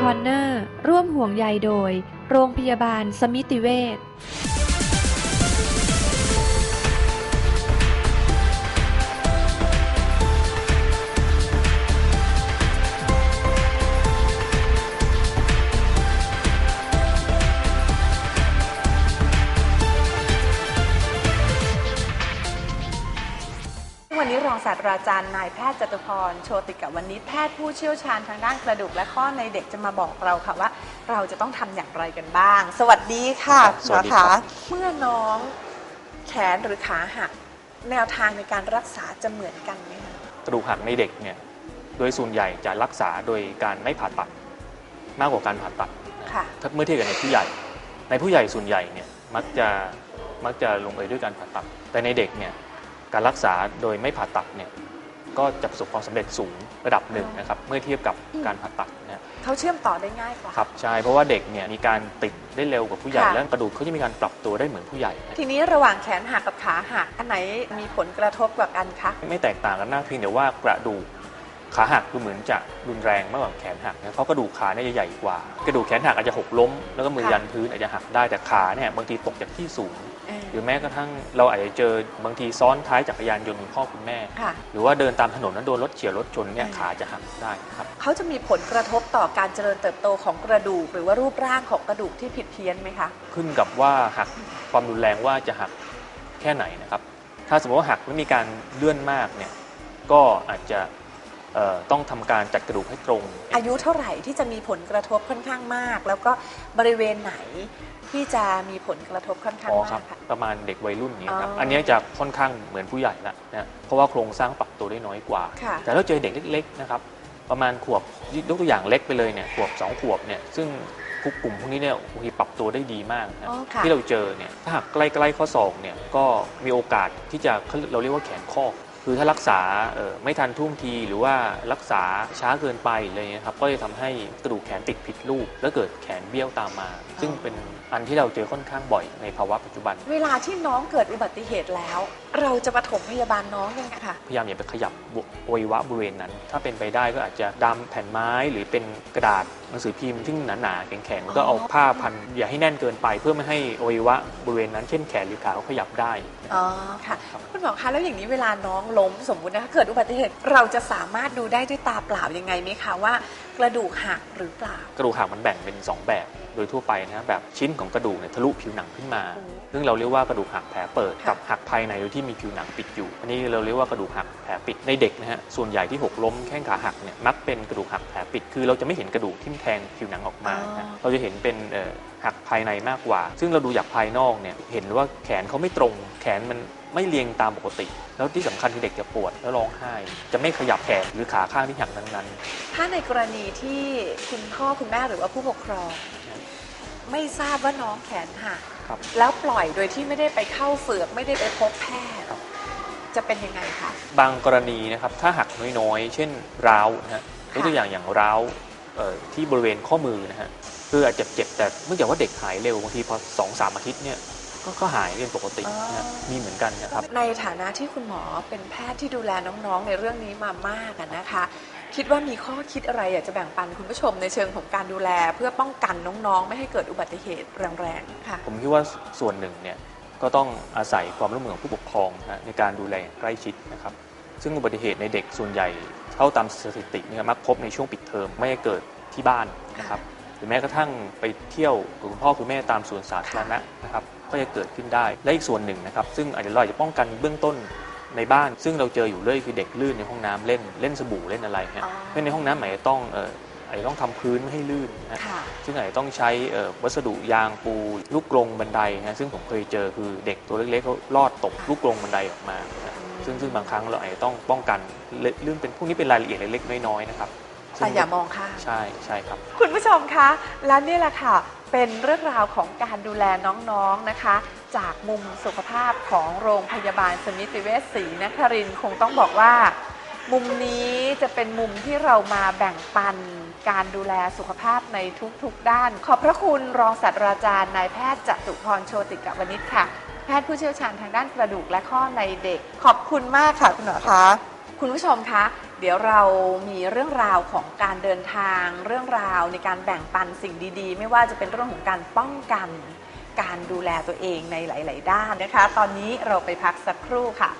คอนเนอร์ ร่วมห่วงใยโดย โรงพยาบาลสมิติเวช วันนี้รองศาสตราจารย์นายแพทย์จตุพร โชติกวันนี้แพทย์ผู้เชี่ยวชาญทางด้านกระดูกและข้อในเด็กจะมาบอกเราค่ะว่า เราจะต้องทำอย่างไรกันบ้าง สวัสดีค่ะสวัสดีครับหมอคะเมื่อน้องแขนหรือขาหัก แนวทางในการรักษาจะเหมือนกันไหมคะกระดูกหักในเด็กเนี่ยโดยส่วนใหญ่จะรักษาโดยการไม่ผ่าตัด มากกว่าการผ่าตัดนะค่ะ ถ้าเมื่อเทียบกับในผู้ใหญ่ ในผู้ใหญ่ส่วนใหญ่เนี่ยมักจะมักจะลงเอยด้วยการผ่าตัด แต่ในเด็กเนี่ย การรักษาโดยไม่ผ่าตัดเนี่ยก็จะประสบความสำเร็จสูงระดับหนึ่งนะครับเมื่อเทียบกับการผ่าตัดนะเขาเชื่อมต่อได้ง่ายกว่าครับใช่เพราะว่าเด็กเนี่ยมีการติดได้เร็วกว่าผู้ใหญ่ค่ะและกระดูกเขาจะมีการปรับตัวได้เหมือนผู้ใหญ่นะทีนี้ระหว่างแขนหักกับขาหักอันไหนมีผลกระทบกว่ากันคะไม่แตกต่างกันมากเพียงแต่ว่ากระดูกขาหักดูเหมือนจะรุนแรงมากกว่าแขนหักนะเพราะกระดูกขาเนี่ยจะใหญ่กว่า กระดูกแขนหักอาจจะหกล้ม แล้วก็มือค่ะยันพื้นอาจจะหักได้แต่ขาเนี่ยบางทีตกจากที่สูงเออ หรือแม้กระทั่งเราอาจจะเจอบางทีซ้อนท้ายจักรยานยนต์คุณพ่อคุณแม่ ค่ะ หรือว่าเดินตามถนนแล้วโดนรถเฉียวรถชนเนี่ยอืมขาจะหักได้ครับ เขาจะมีผลกระทบต่อการเจริญเติบโตของกระดูก หรือว่ารูปร่างของกระดูกที่ผิดเพี้ยนไหมคะ ขึ้นกับว่าหักความรุนแรงว่าจะหักแค่ไหนนะครับ ถ้าสมมติว่าหักแล้วมีการเลื่อนมากเนี่ยก็อาจจะเอ่อ ต้องทำการจัดกระดูกให้ตรง อายุเท่าไหร่ที่จะมีผลกระทบค่อนข้างมาก แล้วก็บริเวณไหนที่จะมีผลกระทบค่อนข้างอ๋อมาครักบค่ะ ประมาณเด็กวัยรุ่นนี้ครับ อ๋ออัอันนี้จะค่อนข้างเหมือนผู้ใหญ่ละนะเพราะว่าโครงสร้างปรับตัวได้น้อยกว่า ค่ะ แต่ถ้าเจอเด็กเล็ก ๆ นะครับ ประมาณขวบยกตัวอย่างเล็กไปเลยเนี่ยขวบสองขวบเนี่ยซึ่งพวกกลุ่มพวกนี้เนี่ยบางทีปรับตัวได้ดีมากนะอ๋อค่ะ ที่เราเจอเนี่ยถ้าหากใกล้ๆข้อศอกเนี่ยก็มีโอกาสที่จะเขาเราเรียกว่าแขนข้อ คือถ้ารักษาเอ่อไม่ทันท่วงทีหรือว่ารักษาช้าเกินไปอะไรเงี้ยครับก็จะทำให้กระดูกแขนติดผิดรูป แล้วเกิดแขนเบี้ยวตามมา ซึ่งเป็นอันที่เราเจอค่อนข้างบ่อยในภาวะปัจจุบัน เวลาที่น้องเกิดอุบัติเหตุแล้ว เราจะปฐมพยาบาลน้องยังไงคะพยายามอย่าไปขยับอวัยวะบริเวณนั้น ถ้าเป็นไปได้ก็อาจจะดำแผ่นไม้หรือเป็นกระดาษหนังสือพิมพ์ที่หนาๆแข็งๆแล้วก็เอาผ้าพันอย่าให้แน่นเกินไป เพื่อไม่ให้อวัยวะบริเวณนั้นเช่นแขนหรือขาเขาขยับได้อ๋อค่ะคุณหมอคะแล้วอย่างนี้เวลาน้องล้มสมมุตินะคะเกิดอุบัติเหตุเราจะสามารถดูได้ด้วยตาเปล่ายังไงไหมคะว่า กระดูกหักหรือเปล่า กระดูกหักมันแบ่งเป็น 2 แบบ โดยทั่วไปนะแบบชิ้นของกระดูกเนี่ยทะลุผิวหนังขึ้นมาโอ้ซึ่งเราเรียกว่ากระดูกหักแผลเปิดค่ะกับหักภายในโดยที่มีผิวหนังปิดอยู่ อันนี้เราเรียกว่ากระดูกหักแผลปิดในเด็กนะฮะส่วนใหญ่ที่หกล้มแข้งขาหักเนี่ยมักเป็นกระดูกหักแผลปิดคือเราจะไม่เห็นกระดูกทิ่มแทงผิวหนังออกมานะเราจะเห็นเป็นเอ่อหักภายในมากกว่า ซึ่งเราดูจากภายนอกเนี่ยเห็นว่าแขนเขาไม่ตรง แขนมันไม่เรียงตามปกติ แล้วที่สำคัญคือเด็กจะปวดแล้วร้องไห้ จะไม่ขยับแขนหรือขาข้างที่หักนั้นๆถ้าในกรณีที่คุณพ่อคุณแม่หรือว่าผู้ปกครอง ไม่ทราบว่าน้องแขนหักครับ แล้วปล่อยโดยที่ไม่ได้ไปเข้าเฝือกไม่ได้ไปพบแพทย์ครับ จะเป็นยังไงคะ บางกรณีนะครับถ้าหักน้อยๆ เช่นร้าวนะฮะยกตัวอย่างอย่างร้าวเอ่อที่บริเวณข้อมือนะฮะคืออาจจะเจ็บแต่เนื่องจากว่าเด็กหายเร็วบางทีพอสองสามอาทิตย์เนี่ย ก็ก็หายเป็นปกตินะฮะมีเหมือนกันนะครับ ในฐานะที่คุณหมอเป็นแพทย์ที่ดูแลน้องๆ ในเรื่องนี้มามากอะนะคะ คิดว่ามีข้อคิดอะไรอยากจะแบ่งปันคุณผู้ชมในเชิงของการดูแล เพื่อป้องกันน้องๆ ไม่ให้เกิดอุบัติเหตุแรงๆค่ะผมคิดว่าส่วนหนึ่งเนี่ยก็ต้องอาศัยความร่วมมือของผู้ปกครองนะฮะในการดูแลอย่างใกล้ชิดนะครับซึ่งอุบัติเหตุในเด็กส่วนใหญ่เท่าตามสถิติเนี่ยมักพบในช่วงปิดเทอมไม่ได้เกิดที่บ้านนะครับ หรือแม้กระทั่งไปเที่ยวกับคุณพ่อคุณแม่ตามสวนสาธารณะนะครับก็จะเกิดขึ้นได้และอีกส่วนหนึ่งนะครับซึ่งอาจจะเราอาจจะป้องกันเบื้องต้นในบ้าน ซึ่งเราเจออยู่เรื่อยคือเด็กลื่นในห้องน้ำเล่นเล่นสบู่เล่นอะไรฮะอ๋อเล่นในห้องน้ำอาจจะต้องเอ่ออาจจะต้องทำพื้นไม่ให้ลื่นนะค่ะซึ่งอาจจะต้องใช้เอ่อวัสดุยางปูลูกกรงบันไดนะซึ่งผมเคยเจอคือเด็กตัวเล็กๆเขาลอดตกลูกกรงบันไดออกมานะซึ่งซึ่งบางครั้งเราอาจจะต้องป้องกันเรื่องเป็นพวกนี้เป็นรายละเอียดเล็กๆน้อยๆนะครับซึ่ แต่อย่ามองค่ะใช่ใช่ครับ คุณผู้ชมคะ และนี่แหละค่ะ เป็นเรื่องราวของการดูแลน้องๆนะคะ จากมุมสุขภาพของโรงพยาบาลสมิติเวชศรีนครินทร์คงต้องบอกว่า มุมนี้จะเป็นมุมที่เรามาแบ่งปันการดูแลสุขภาพในทุกๆด้าน ขอบพระคุณรองศาสตราจารย์นายแพทย์จตุพรโชติกวณิชค่ะ แพทย์ผู้เชี่ยวชาญทางด้านกระดูกและข้อในเด็ก ขอบคุณมากค่ะคุณหมอคะ คุณผู้ชมคะ เดี๋ยวเรามีเรื่องราวของการเดินทาง เรื่องราวในการแบ่งปันสิ่งดีๆ ไม่ว่าจะเป็นเรื่องของการป้องกัน การดูแลตัวเองในหลาย ๆ ด้านนะคะ ตอนนี้เราไปพักสักครู่ค่ะ